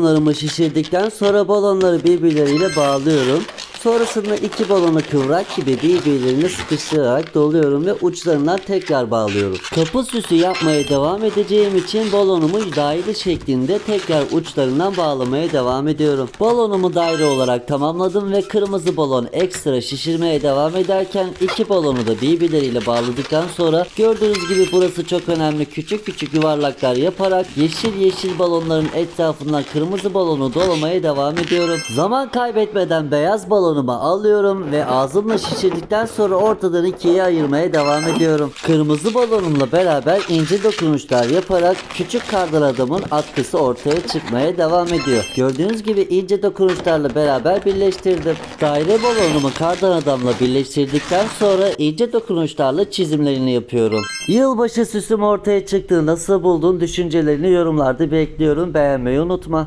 balonlarımı şişirdikten sonra balonları birbirleriyle bağlıyorum. Sonrasında iki balonu kıvrak gibi birbirlerine sıkıştırarak doluyorum ve uçlarından tekrar bağlıyorum. Kapı süsü yapmaya devam edeceğim için balonumu daire şeklinde tekrar uçlarından bağlamaya devam ediyorum. Balonumu daire olarak tamamladım ve kırmızı balon ekstra şişirmeye devam ederken iki balonu da birbirleriyle bağladıktan sonra gördüğünüz gibi burası çok önemli küçük küçük yuvarlaklar yaparak yeşil yeşil balonların etrafından kırmızı balonu dolamaya devam ediyorum. Zaman kaybetmeden beyaz balonumu alıyorum ve ağzımla şişirdikten sonra ortadan ikiye ayırmaya devam ediyorum. Kırmızı balonumla beraber ince dokunuşlar yaparak küçük kardan adamın atkısı ortaya çıkmaya devam ediyor. Gördüğünüz gibi ince dokunuşlarla beraber birleştirdim. Daire balonumu kardan adamla birleştirdikten sonra ince dokunuşlarla çizimlerini yapıyorum. Yılbaşı süsüm ortaya çıktı. Nasıl buldun? Düşüncelerini yorumlarda bekliyorum. Beğenmeyi unutma.